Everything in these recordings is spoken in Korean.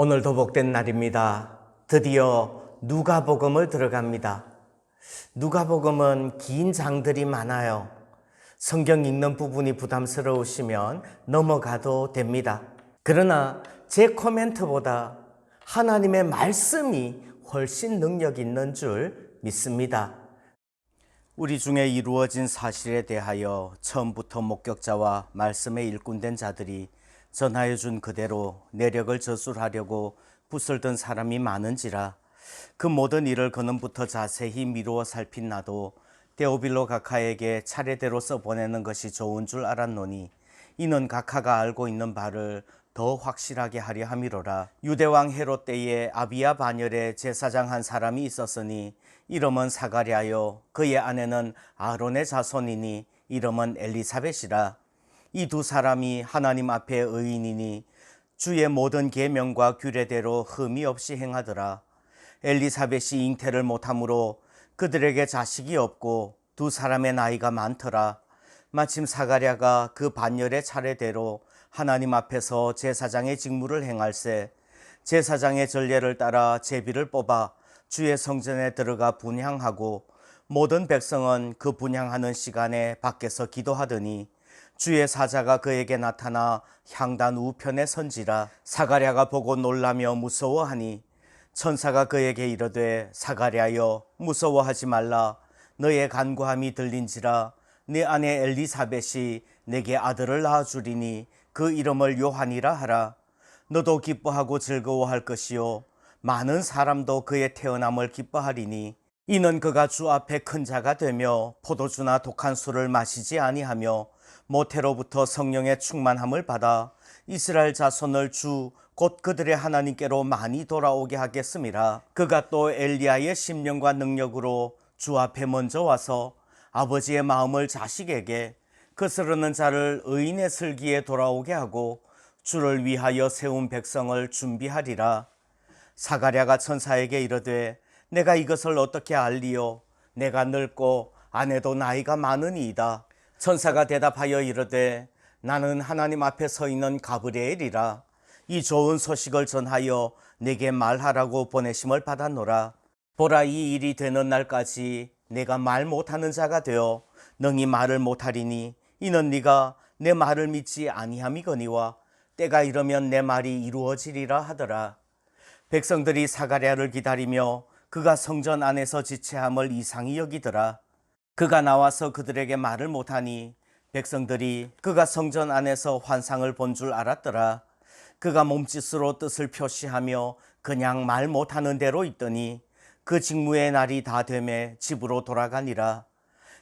오늘도 복된 날입니다. 드디어 누가복음을 들어갑니다. 누가복음은 긴 장들이 많아요. 성경 읽는 부분이 부담스러우시면 넘어가도 됩니다. 그러나 제 코멘트보다 하나님의 말씀이 훨씬 능력 있는 줄 믿습니다. 우리 중에 이루어진 사실에 대하여 처음부터 목격자와 말씀에 일꾼된 자들이 전하여 준 그대로 내력을 저술하려고 붓을 사람이 많은지라 그 모든 일을 그놈부터 자세히 미루어 살핀 나도 데오빌로 각하에게 차례대로 써보내는 것이 좋은 줄 알았노니 이는 각하가 알고 있는 바를 더 확실하게 하려 함이로라. 유대왕 헤롯 때에 아비야 반열에 제사장 한 사람이 있었으니 이름은 사가랴요 그의 아내는 아론의 자손이니 이름은 엘리사벳이라 이 두 사람이 하나님 앞에 의인이니 주의 모든 계명과 규례대로 흠이 없이 행하더라. 엘리사벳이 잉태를 못하므로 그들에게 자식이 없고 두 사람의 나이가 많더라. 마침 사가랴가 그 반열의 차례대로 하나님 앞에서 제사장의 직무를 행할세. 제사장의 전례를 따라 제비를 뽑아 주의 성전에 들어가 분향하고 모든 백성은 그 분향하는 시간에 밖에서 기도하더니 주의 사자가 그에게 나타나 향단 우편에 선지라. 사가랴가 보고 놀라며 무서워하니 천사가 그에게 이르되 사가랴여 무서워하지 말라. 너의 간구함이 들린지라. 네 아내 엘리사벳이 내게 아들을 낳아 주리니 그 이름을 요한이라 하라. 너도 기뻐하고 즐거워할 것이요. 많은 사람도 그의 태어남을 기뻐하리니 이는 그가 주 앞에 큰 자가 되며 포도주나 독한 술을 마시지 아니하며 모태로부터 성령의 충만함을 받아 이스라엘 자손을 주 곧 그들의 하나님께로 많이 돌아오게 하겠음이라 그가 또 엘리야의 심령과 능력으로 주 앞에 먼저 와서 아버지의 마음을 자식에게 그스르는 자를 의인의 슬기에 돌아오게 하고 주를 위하여 세운 백성을 준비하리라. 사가랴가 천사에게 이르되 내가 이것을 어떻게 알리요? 내가 늙고 아내도 나이가 많으니이다 천사가 대답하여 이르되 나는 하나님 앞에 서 있는 가브리엘이라. 이 좋은 소식을 전하여 내게 말하라고 보내심을 받았노라. 보라 이 일이 되는 날까지 내가 말 못하는 자가 되어 능히 말을 못하리니 이는 네가 내 말을 믿지 아니함이거니와 때가 이르면 내 말이 이루어지리라 하더라. 백성들이 사가랴를 기다리며 그가 성전 안에서 지체함을 이상히 여기더라 그가 나와서 그들에게 말을 못하니 백성들이 그가 성전 안에서 환상을 본 줄 알았더라. 그가 몸짓으로 뜻을 표시하며 그냥 말 못하는 대로 있더니 그 직무의 날이 다 되매 집으로 돌아가니라.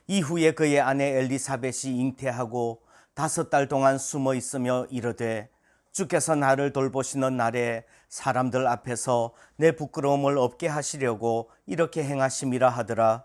이후에 그의 아내 엘리사벳이 잉태하고 다섯 달 동안 숨어 있으며 이르되 주께서 나를 돌보시는 날에 사람들 앞에서 내 부끄러움을 없게 하시려고 이렇게 행하심이라 하더라.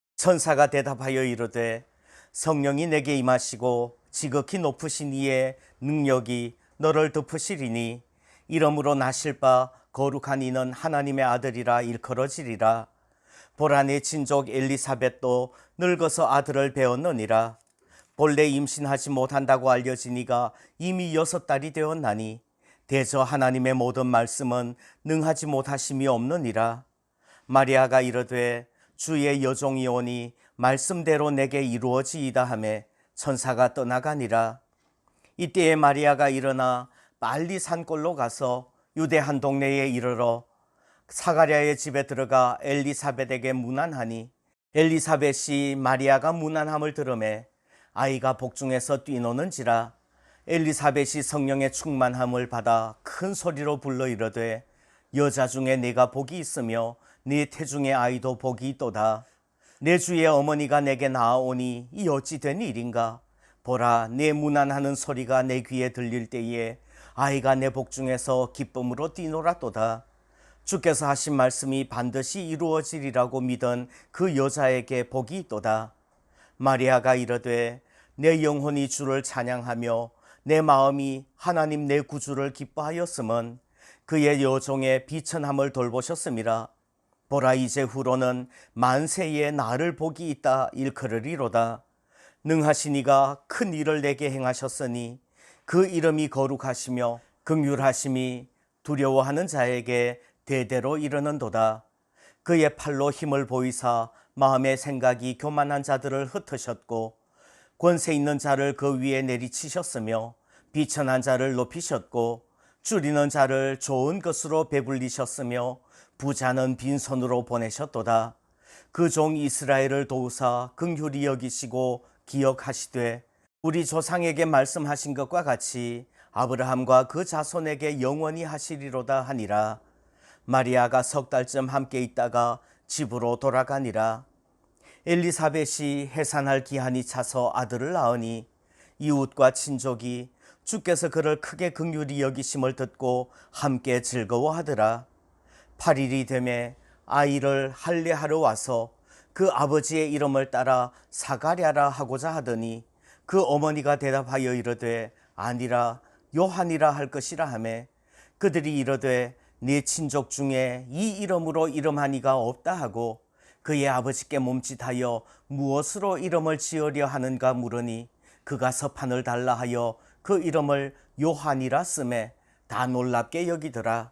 천사가 대답하여 이르되 성령이 내게 임하시고 지극히 높으신 이의 능력이 너를 덮으시리니 이러므로 나실 바 거룩한 이는 하나님의 아들이라 일컬어지리라. 보라 내 친족 엘리사벳도 늙어서 아들을 배웠느니라. 본래 임신하지 못한다고 알려지니가 이미 여섯 달이 되었나니 대저 하나님의 모든 말씀은 능하지 못하심이 없느니라. 마리아가 이르되 주의 여종이 오니 말씀대로 내게 이루어지이다 하매 천사가 떠나가니라. 이때에 마리아가 일어나 빨리 산골로 가서 유대 한 동네에 이르러 사가랴의 집에 들어가 엘리사벳에게 문안하니 엘리사벳이 마리아가 문안함을 들음에 아이가 복중에서 뛰노는지라 엘리사벳이 성령의 충만함을 받아 큰 소리로 불러 이르되 여자 중에 내가 복이 있으며 네 태중의 아이도 복이 있도다 내 주의 어머니가 내게 나아오니 이 어찌 된 일인가 보라 내 문안하는 소리가 내 귀에 들릴 때에 아이가 내 복 중에서 기쁨으로 뛰놀았도다 주께서 하신 말씀이 반드시 이루어지리라고 믿은 그 여자에게 복이 있도다. 마리아가 이르되 내 영혼이 주를 찬양하며 내 마음이 하나님 내 구주를 기뻐하였음은 그의 여종의 비천함을 돌보셨음이라. 보라 이제 후로는 만세에 나를 복이 있다 일컬으리로다. 능하시니가 큰 일을 내게 행하셨으니 그 이름이 거룩하시며 긍휼하심이 두려워하는 자에게 대대로 이르는도다. 그의 팔로 힘을 보이사 마음의 생각이 교만한 자들을 흩으셨고 권세 있는 자를 그 위에 내리치셨으며 비천한 자를 높이셨고 줄이는 자를 좋은 것으로 배불리셨으며 부자는 빈손으로 보내셨도다. 그 종 이스라엘을 도우사 긍휼히 여기시고 기억하시되 우리 조상에게 말씀하신 것과 같이 아브라함과 그 자손에게 영원히 하시리로다 하니라. 마리아가 석 달쯤 함께 있다가 집으로 돌아가니라. 엘리사벳이 해산할 기한이 차서 아들을 낳으니 이웃과 친족이 주께서 그를 크게 긍휼히 여기심을 듣고 함께 즐거워하더라. 8일이 되매 아이를 할례하러 와서 그 아버지의 이름을 따라 사가랴라 하고자 하더니 그 어머니가 대답하여 이르되 아니라 요한이라 할 것이라 하매 그들이 이르되 네 친족 중에 이 이름으로 이름하니가 없다 하고 그의 아버지께 몸짓하여 무엇으로 이름을 지으려 하는가 물으니 그가 서판을 달라 하여 그 이름을 요한이라 쓰매 다 놀랍게 여기더라.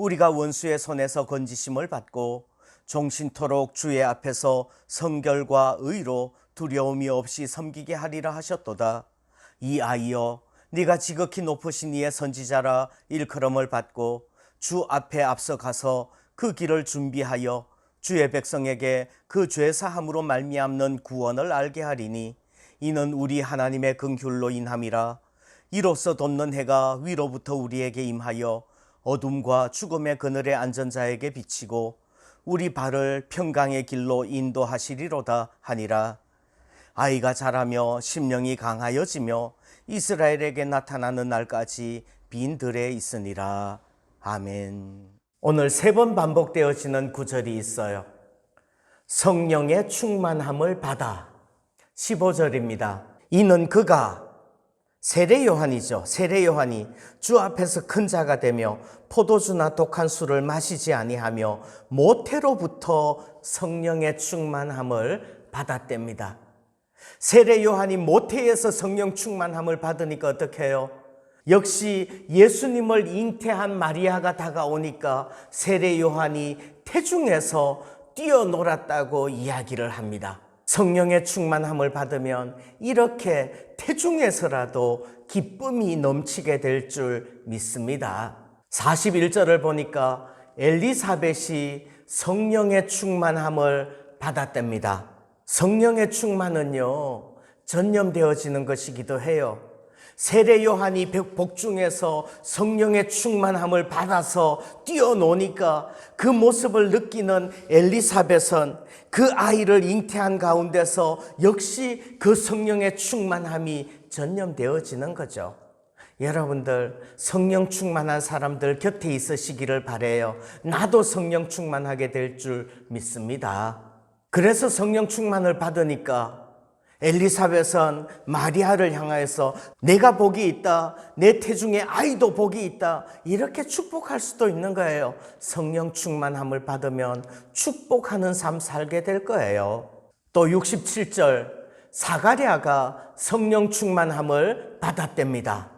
우리가 원수의 손에서 건지심을 받고 종신토록 주의 앞에서 성결과 의로 두려움이 없이 섬기게 하리라 하셨도다. 이 아이여 네가 지극히 높으신 이의 선지자라 일컬음을 받고 주 앞에 앞서가서 그 길을 준비하여 주의 백성에게 그 죄 사함으로 말미암는 구원을 알게 하리니 이는 우리 하나님의 긍휼로 인함이라 이로써 돋는 해가 위로부터 우리에게 임하여 어둠과 죽음의 그늘에 앉은 자에게 비치고 우리 발을 평강의 길로 인도하시리로다 하니라. 아이가 자라며 심령이 강하여지며 이스라엘에게 나타나는 날까지 빈 들에 있으니라. 아멘. 오늘 세 번 반복되어지는 구절이 있어요. 성령의 충만함을 받아. 15절입니다. 이는 그가 세례 요한이죠. 세례 요한이 주 앞에서 큰 자가 되며 포도주나 독한 술을 마시지 아니하며 모태로부터 성령의 충만함을 받았답니다. 세례 요한이 모태에서 성령 충만함을 받으니까 어떻게 해요? 역시 예수님을 잉태한 마리아가 다가오니까 세례 요한이 태중에서 뛰어놀았다고 이야기를 합니다. 성령의 충만함을 받으면 이렇게 태중에서라도 기쁨이 넘치게 될 줄 믿습니다. 41절을 보니까 엘리사벳이 성령의 충만함을 받았답니다. 성령의 충만은요, 전염되어지는 것이기도 해요. 세례 요한이 복중에서 성령의 충만함을 받아서 뛰어노니까 그 모습을 느끼는 엘리사벳은 그 아이를 잉태한 가운데서 역시 그 성령의 충만함이 전염되어지는 거죠. 여러분들 성령 충만한 사람들 곁에 있으시기를 바래요. 나도 성령 충만하게 될 줄 믿습니다. 그래서 성령 충만을 받으니까 엘리사벳은 마리아를 향하여서 내가 복이 있다. 내 태중에 아이도 복이 있다. 이렇게 축복할 수도 있는 거예요. 성령 충만함을 받으면 축복하는 삶 살게 될 거예요. 또 67절 사가랴가 성령 충만함을 받았답니다.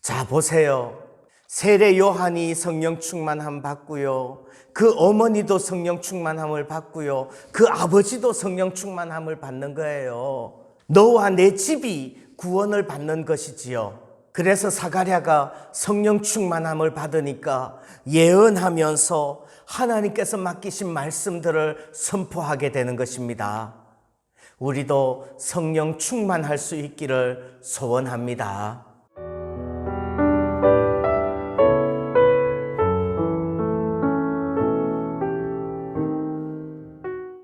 자, 보세요. 세례 요한이 성령 충만함 받고요. 그 어머니도 성령 충만함을 받고요. 그 아버지도 성령 충만함을 받는 거예요. 너와 내 집이 구원을 받는 것이지요. 그래서 사가랴가 성령 충만함을 받으니까 예언하면서 하나님께서 맡기신 말씀들을 선포하게 되는 것입니다. 우리도 성령 충만할 수 있기를 소원합니다.